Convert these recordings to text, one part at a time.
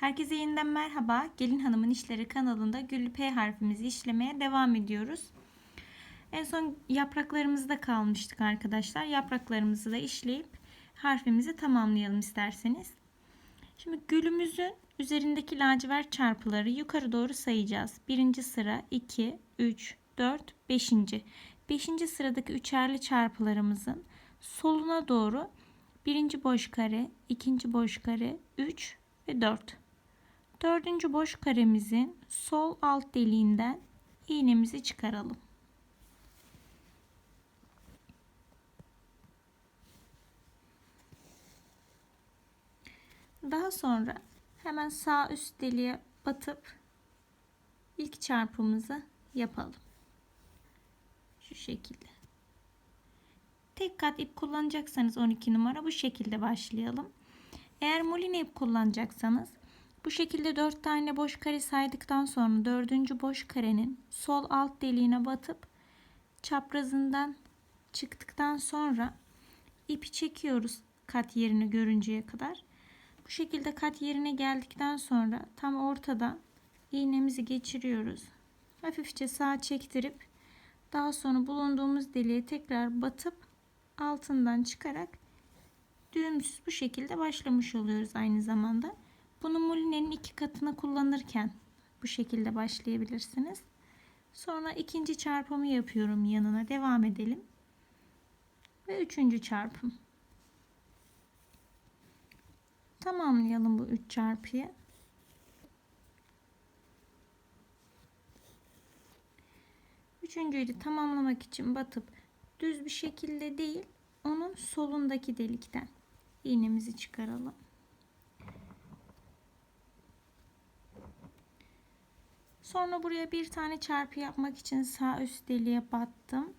Herkese yeniden merhaba. Gelin Hanım'ın İşleri kanalında Güllü P harfimizi işlemeye devam ediyoruz. En son yapraklarımızda kalmıştık arkadaşlar. Yapraklarımızı da işleyip harfimizi tamamlayalım isterseniz. Şimdi gülümüzün üzerindeki lacivert çarpıları yukarı doğru sayacağız. Birinci sıra 2, 3, 4, 5. 5. sıradaki üçerli çarpılarımızın soluna doğru birinci boş kare, ikinci boş kare, 3 ve 4. Dördüncü boş karemizin sol alt deliğinden iğnemizi çıkaralım. Daha sonra hemen sağ üst deliğe batıp ilk çarpımızı yapalım. Şu şekilde. Tek kat ip kullanacaksanız 12 numara bu şekilde başlayalım. Eğer moline ip kullanacaksanız bu şekilde 4 tane boş kare saydıktan sonra 4. boş karenin sol alt deliğine batıp çaprazından çıktıktan sonra ipi çekiyoruz kat yerini görünceye kadar. Bu şekilde kat yerine geldikten sonra tam ortadan iğnemizi geçiriyoruz. Hafifçe sağa çektirip daha sonra bulunduğumuz deliğe tekrar batıp altından çıkarak düğümsüz bu şekilde başlamış oluyoruz aynı zamanda. Bunu mulinenin iki katını kullanırken bu şekilde başlayabilirsiniz. Sonra ikinci çarpımı yapıyorum yanına devam edelim. Ve üçüncü çarpım. Tamamlayalım bu üç çarpıyı. Üçüncüyü de tamamlamak için batıp düz bir şekilde değil onun solundaki delikten iğnemizi çıkaralım. Sonra buraya bir tane çarpı yapmak için sağ üst deliğe battım.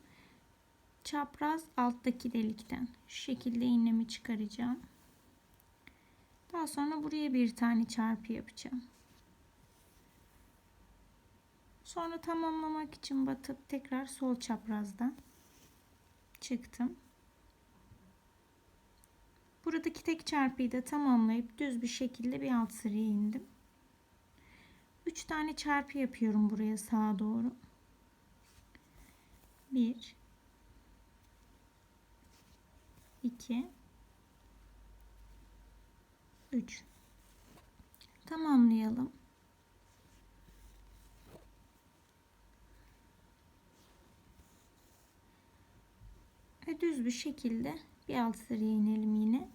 Çapraz alttaki delikten şu şekilde iğnemi çıkaracağım. Daha sonra buraya bir tane çarpı yapacağım. Sonra tamamlamak için batıp tekrar sol çaprazdan çıktım. Buradaki tek çarpıyı da tamamlayıp düz bir şekilde bir alt sıraya indim. 3 tane çarpı yapıyorum buraya sağa doğru. 1 2 3 Tamamlayalım. Ve düz bir şekilde bir alt sıraya inelim yine.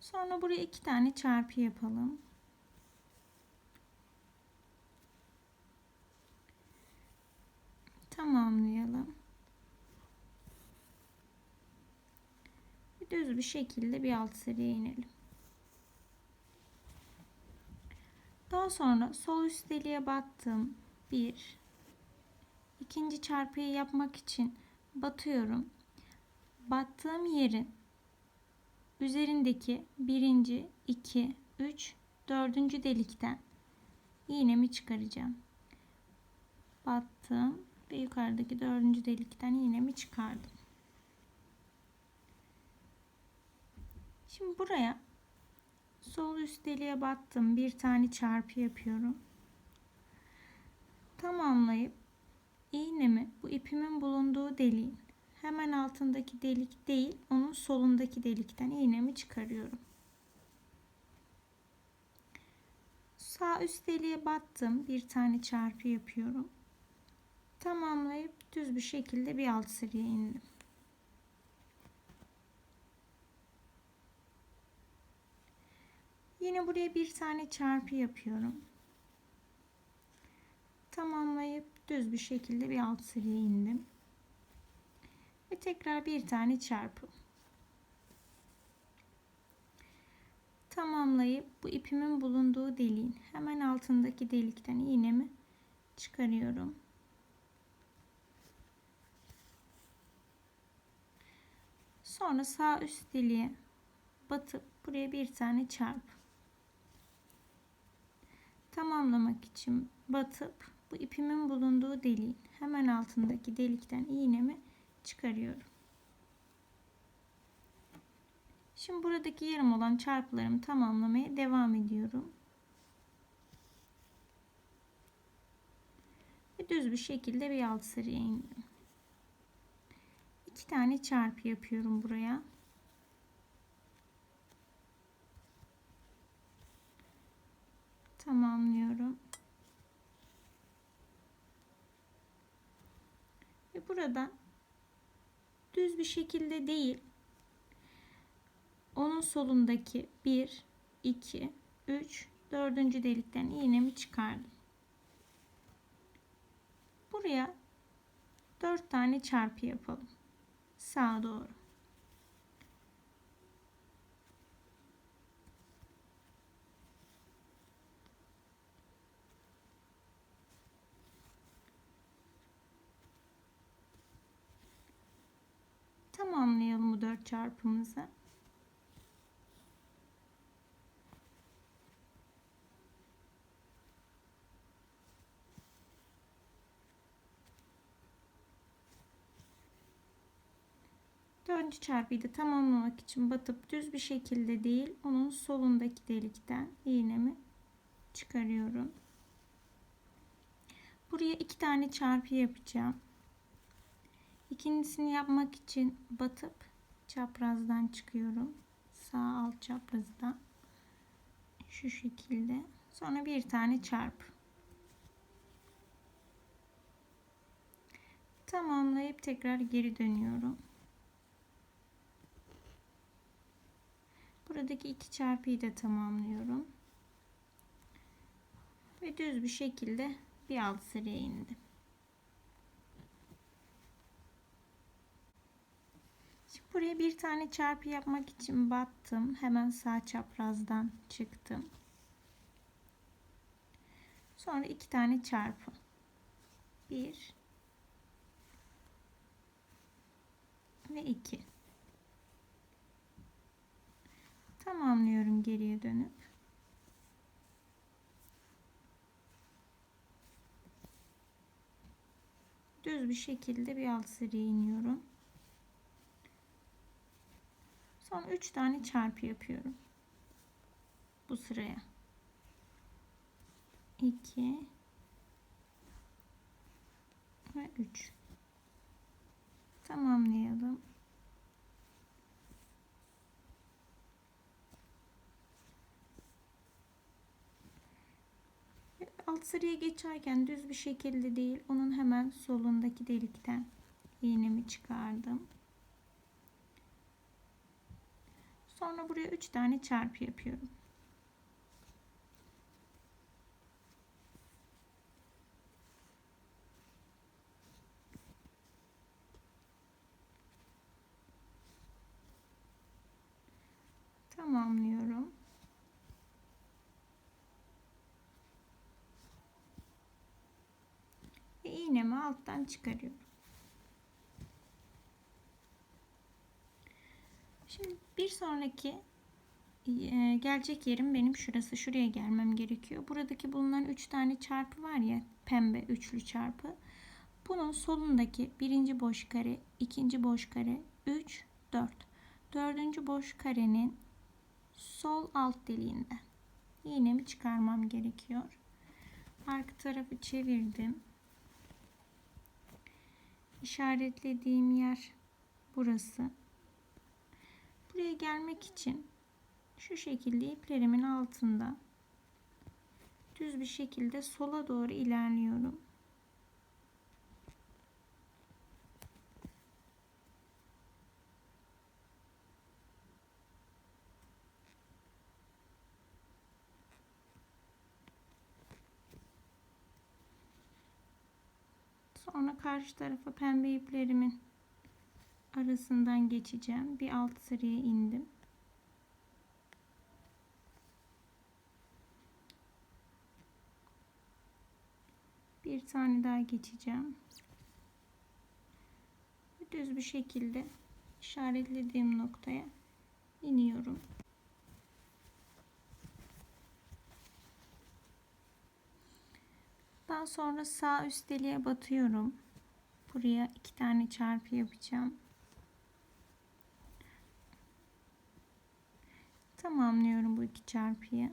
Sonra buraya iki tane çarpı yapalım. Tamamlayalım. Düz bir şekilde bir alt sıraya inelim. Daha sonra sol üst deliğe battım. Bir. İkinci çarpıyı yapmak için batıyorum. Battığım yerin üzerindeki birinci, iki, üç, dördüncü delikten iğnemi çıkaracağım. Battım ve yukarıdaki dördüncü delikten iğnemi çıkardım. Şimdi buraya sol üst deliğe battım. Bir tane çarpı yapıyorum. Tamamlayıp iğnemi bu ipimin bulunduğu deliğin hemen altındaki delik değil onun solundaki delikten iğnemi çıkarıyorum. Sağ üst deliğe battım. Bir tane çarpı yapıyorum. Tamamlayıp düz bir şekilde bir alt sıraya indim. Yine buraya bir tane çarpı yapıyorum. Tamamlayıp düz bir şekilde bir alt sıraya indim. Ve tekrar bir tane çarpı. Tamamlayıp bu ipimin bulunduğu deliğin hemen altındaki delikten iğnemi çıkarıyorum. Sonra sağ üst deliğe batıp buraya bir tane çarp. Tamamlamak için batıp bu ipimin bulunduğu deliğin hemen altındaki delikten iğnemi çıkarıyorum. Şimdi buradaki yarım olan çarpılarımı tamamlamaya devam ediyorum. Ve düz bir şekilde bir alt sıraya indim. İki tane çarpı yapıyorum buraya. Tamamlıyorum. Ve buradan düz bir şekilde değil onun solundaki 1 2 3 dördüncü delikten iğnemi çıkardım. Buraya 4 tane çarpı yapalım. Sağa doğru. Tamamlayalım bu 4 çarpımızı. Dördüncü çarpıyı da tamamlamak için batıp düz bir şekilde değil onun solundaki delikten iğnemi çıkarıyorum. Buraya iki tane çarpı yapacağım. İkincisini yapmak için batıp çaprazdan çıkıyorum. Sağ alt çaprazdan. Şu şekilde. Sonra bir tane çarp. Tamamlayıp tekrar geri dönüyorum. Buradaki iki çarpıyı da tamamlıyorum. Ve düz bir şekilde bir alt sıraya indim. Şimdi buraya bir tane çarpı yapmak için battım. Hemen sağ çaprazdan çıktım. Sonra iki tane çarpı. Bir ve iki. Tamamlıyorum geriye dönüp. Düz bir şekilde bir alt sıraya iniyorum. Son 3 tane çarpı yapıyorum. Bu sıraya. 2 ve 3. Tamamlayalım. Alt sıraya geçerken düz bir şekilde değil, onun hemen solundaki delikten iğnemi çıkardım. Sonra buraya 3 tane çarpı yapıyorum. Tamamlıyorum. Ve alttan çıkarıyorum. Şimdi bir sonraki e, gelecek yerim benim şurası. Şuraya gelmem gerekiyor. Buradaki bulunan 3 tane çarpı var ya pembe üçlü çarpı. Bunun solundaki birinci boş kare, ikinci boş kare, 3, 4. Dördüncü boş karenin sol alt deliğinden iğnemi çıkarmam gerekiyor. Arka tarafı çevirdim. İşaretlediğim yer burası. Buraya gelmek için şu şekilde iplerimin altında düz bir şekilde sola doğru ilerliyorum. Sonra karşı tarafa pembe iplerimin arasından geçeceğim. Bir alt sıraya indim. Bir tane daha geçeceğim. Düz bir şekilde işaretlediğim noktaya iniyorum. Daha sonra sağ üst deliğe batıyorum. Buraya iki tane çarpı yapacağım. Tamamlıyorum bu iki çarpıyı.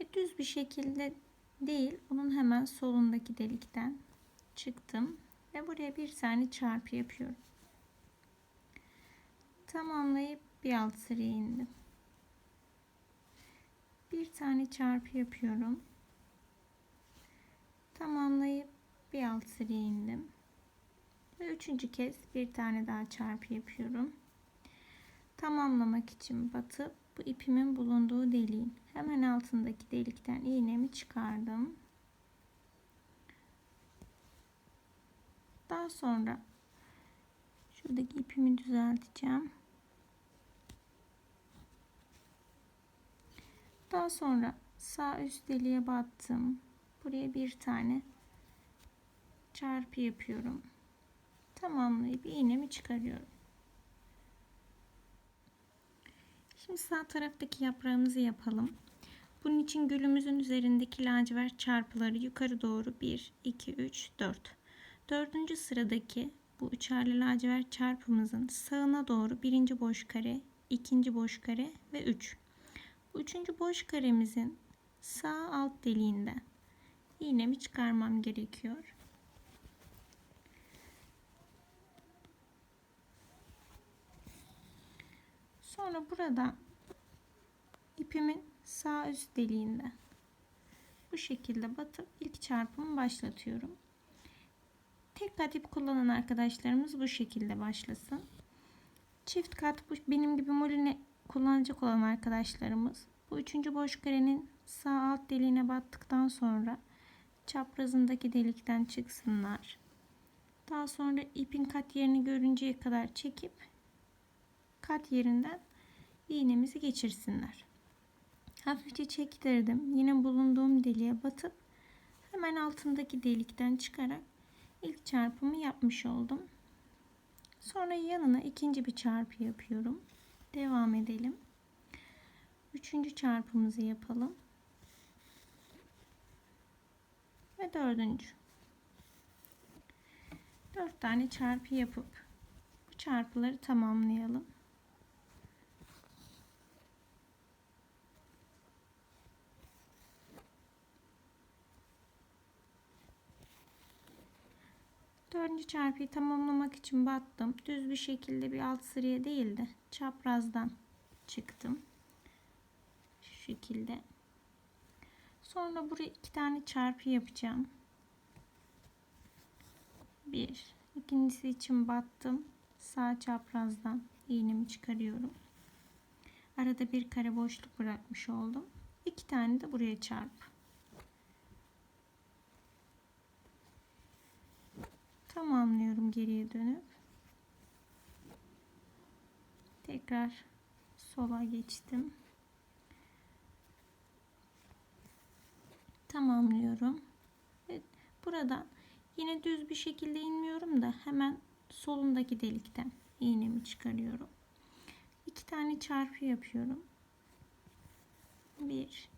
Ve düz bir şekilde değil, bunun hemen solundaki delikten çıktım ve buraya bir tane çarpı yapıyorum. Tamamlayıp bir alt sıraya indim. Bir tane çarpı yapıyorum. Tamamlayıp bir alt sıraya indim. Ve üçüncü kez bir tane daha çarpı yapıyorum. Tamamlamak için batıp bu ipimin bulunduğu deliğin hemen altındaki delikten iğnemi çıkardım. Daha sonra şuradaki ipimi düzelteceğim. Daha sonra sağ üst deliğe battım. Buraya bir tane çarpı yapıyorum. Tamamlayıp iğnemi çıkarıyorum. Şimdi sağ taraftaki yaprağımızı yapalım. Bunun için gülümüzün üzerindeki lacivert çarpıları yukarı doğru 1, 2, 3, 4. Dördüncü sıradaki bu üçerli lacivert çarpımızın sağına doğru birinci boş kare, ikinci boş kare ve 3. Üçüncü boş karemizin sağ alt deliğinden iğnemi çıkarmam gerekiyor. Sonra burada ipimin sağ üst deliğinden bu şekilde batıp ilk çarpımı başlatıyorum. Tek kat ip kullanan arkadaşlarımız bu şekilde başlasın. Çift kat bu benim gibi moline kullanacak olan arkadaşlarımız bu üçüncü boş karenin sağ alt deliğine battıktan sonra çaprazındaki delikten çıksınlar. Daha sonra ipin kat yerini görünceye kadar çekip kat yerinden iğnemizi geçirsinler. Hafifçe çektirdim. Yine bulunduğum deliğe batıp hemen altındaki delikten çıkarak ilk çarpımı yapmış oldum. Sonra yanına ikinci bir çarpı yapıyorum. Devam edelim. Üçüncü çarpımızı yapalım. Ve dördüncü. Dört tane çarpı yapıp bu çarpıları tamamlayalım. Dördüncü çarpıyı tamamlamak için battım. Düz bir şekilde bir alt sıraya değil de çaprazdan çıktım. Şu şekilde. Sonra buraya iki tane çarpı yapacağım. Bir. İkincisi için battım. Sağ çaprazdan iğnemi çıkarıyorum. Arada bir kare boşluk bırakmış oldum. İki tane de buraya çarp. Tamamlıyorum geriye dönüp. Tekrar sola geçtim. Tamamlıyorum. Ve buradan yine düz bir şekilde inmiyorum da hemen solundaki delikten iğnemi çıkarıyorum. İki tane çarpı yapıyorum. Bir.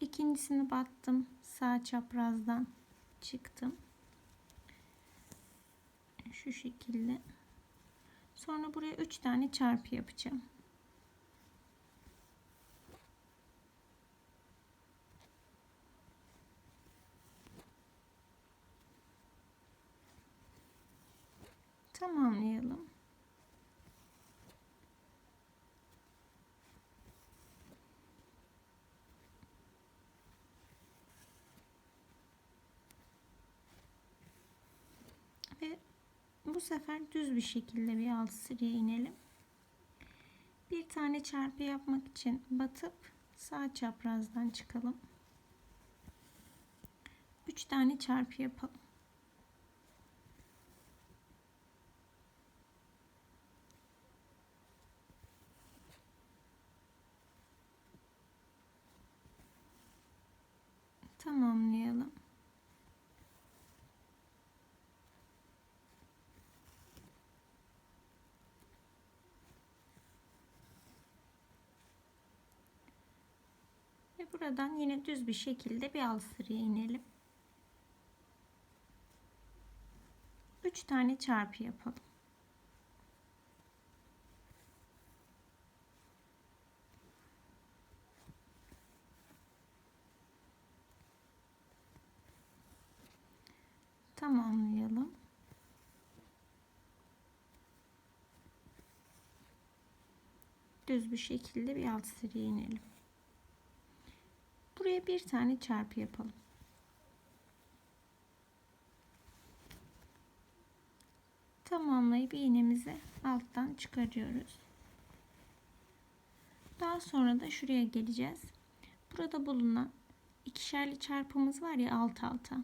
İkincisini battım. Sağ çaprazdan çıktım. Şu şekilde. Sonra buraya üç tane çarpı yapacağım. Tamamlayalım. Ve bu sefer düz bir şekilde bir alt sıraya inelim. Bir tane çarpı yapmak için batıp sağ çaprazdan çıkalım. Üç tane çarpı yapalım. Buradan yine düz bir şekilde bir alt sıraya inelim. 3 tane çarpı yapalım. Tamamlayalım. Düz bir şekilde bir alt sıraya inelim. Bir tane çarpı yapalım. Tamamlayıp iğnemizi alttan çıkarıyoruz. Daha sonra da şuraya geleceğiz. Burada bulunan ikişerli çarpımız var ya alt alta.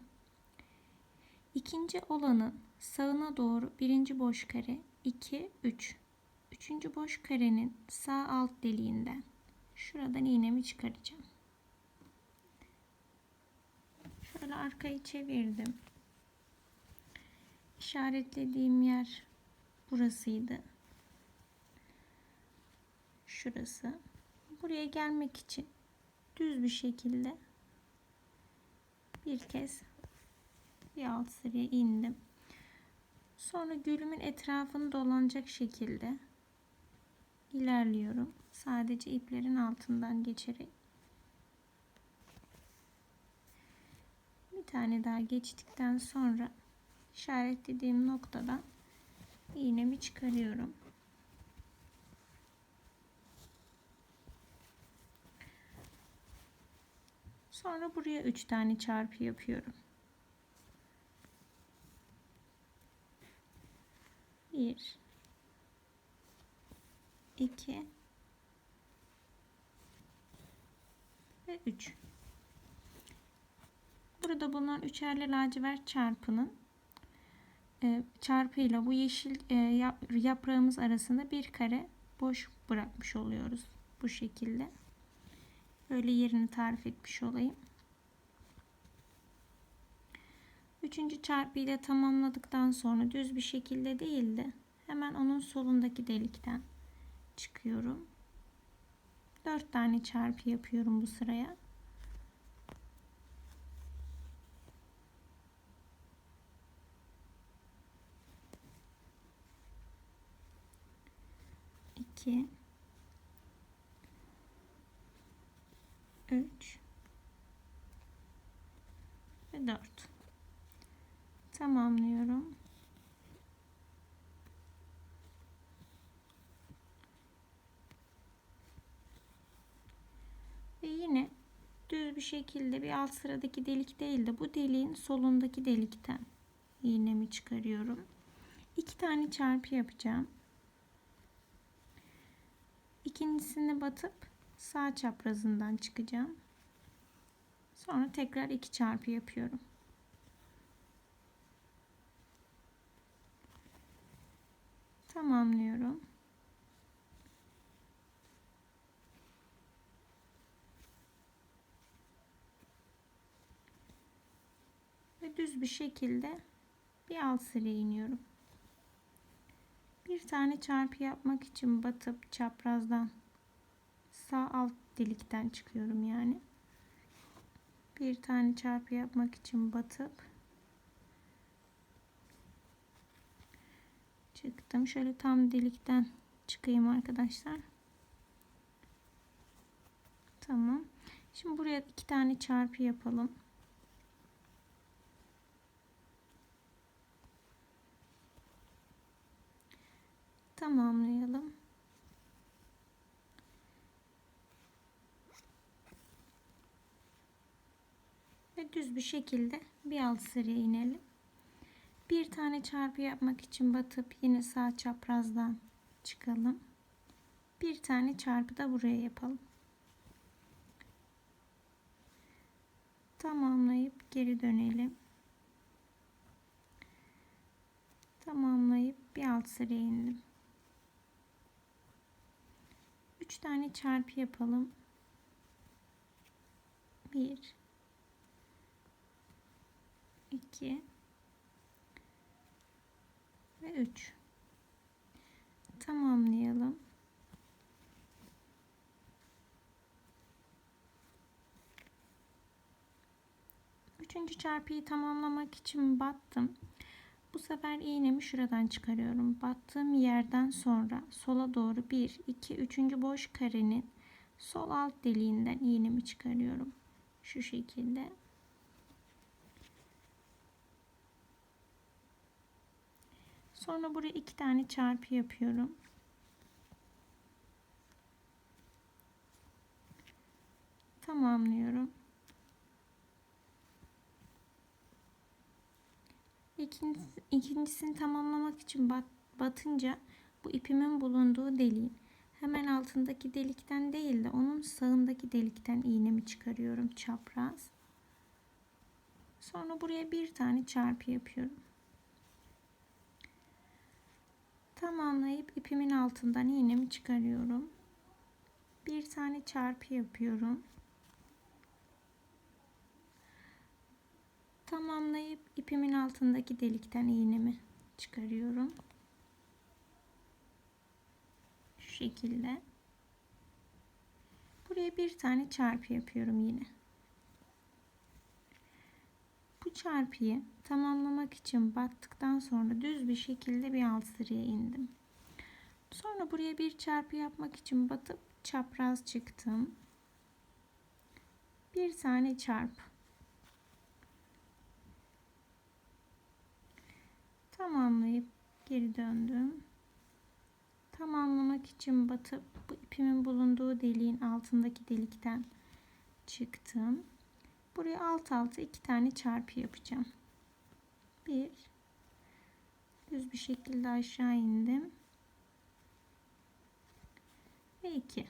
İkinci olanın sağına doğru birinci boş kare 2 3. Üçüncü boş karenin sağ alt deliğinden şuradan iğnemi çıkaracağım. Şöyle arkayı çevirdim. İşaretlediğim yer burasıydı. Şurası. Buraya gelmek için düz bir şekilde bir kez bir alt sıraya indim. Sonra gülümün etrafını dolanacak şekilde ilerliyorum. Sadece iplerin altından geçerek. Bir tane daha geçtikten sonra işaretlediğim noktadan iğnemi çıkarıyorum. Sonra buraya 3 tane çarpı yapıyorum. 1 2 ve 3 Burada bulunan üçerli lacivert çarpının e, çarpıyla bu yeşil e, yaprağımız arasında bir kare boş bırakmış oluyoruz. Bu şekilde. Böyle yerini tarif etmiş olayım. Üçüncü çarpıyı da tamamladıktan sonra düz bir şekilde değil de hemen onun solundaki delikten çıkıyorum. Dört tane çarpı yapıyorum bu sıraya. İki 3 ve 4 tamamlıyorum. Ve yine düz bir şekilde bir alt sıradaki delik değil de bu deliğin solundaki delikten iğnemi çıkarıyorum. İki tane çarpı yapacağım. İkincisini batıp sağ çaprazından çıkacağım. Sonra tekrar iki çarpı yapıyorum. Tamamlıyorum. Ve düz bir şekilde bir alt sıraya iniyorum. Bir tane çarpı yapmak için batıp çaprazdan sağ alt delikten çıkıyorum yani. Bir tane çarpı yapmak için batıp çıktım. Şöyle tam delikten çıkayım arkadaşlar. Tamam. Şimdi buraya iki tane çarpı yapalım. Tamamlayalım. ve düz bir şekilde bir alt sıraya inelim. Bir tane çarpı yapmak için batıp yine sağ çaprazdan çıkalım. Bir tane çarpı da buraya yapalım. Tamamlayıp geri dönelim. Tamamlayıp bir alt sıraya indim. 3 tane çarpı yapalım. 1 2 ve 3 tamamlayalım. Üçüncü çarpıyı tamamlamak için battım. Bu sefer iğnemi şuradan çıkarıyorum. Battığım yerden sonra sola doğru 1, 2, 3. boş karenin sol alt deliğinden iğnemi çıkarıyorum. Şu şekilde Sonra buraya iki tane çarpı yapıyorum. Tamamlıyorum. İkincisi, ikincisini tamamlamak için bat, batınca bu ipimin bulunduğu deliğin hemen altındaki delikten değil de onun sağındaki delikten iğnemi çıkarıyorum çapraz. Sonra buraya bir tane çarpı yapıyorum. Tamamlayıp ipimin altından iğnemi çıkarıyorum. Bir tane çarpı yapıyorum. Tamamlayıp ipimin altındaki delikten iğnemi çıkarıyorum. Şu şekilde. Buraya bir tane çarpı yapıyorum yine. Bu çarpıyı tamamlamak için battıktan sonra düz bir şekilde bir alt sıraya indim. Sonra buraya bir çarpı yapmak için batıp çapraz çıktım. Bir tane çarpı. Tamamlayıp geri döndüm. Tamamlamak için batıp bu ipimin bulunduğu deliğin altındaki delikten çıktım. Buraya alt alta iki tane çarpı yapacağım. Bir düz bir şekilde aşağı indim. Ve iki.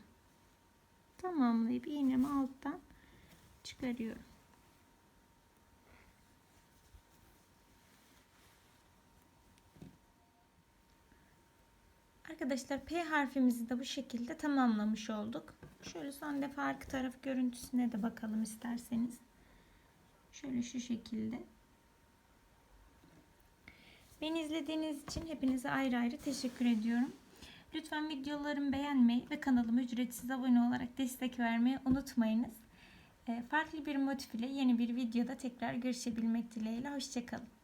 Tamamlayıp iğnemi alttan çıkarıyorum. Arkadaşlar P harfimizi de bu şekilde tamamlamış olduk. Şöyle son defa arka taraf görüntüsüne de bakalım isterseniz. Şöyle şu şekilde. Beni izlediğiniz için hepinize ayrı ayrı teşekkür ediyorum. Lütfen videolarımı beğenmeyi ve kanalıma ücretsiz abone olarak destek vermeyi unutmayınız. Farklı bir motif ile yeni bir videoda tekrar görüşebilmek dileğiyle. Hoşçakalın.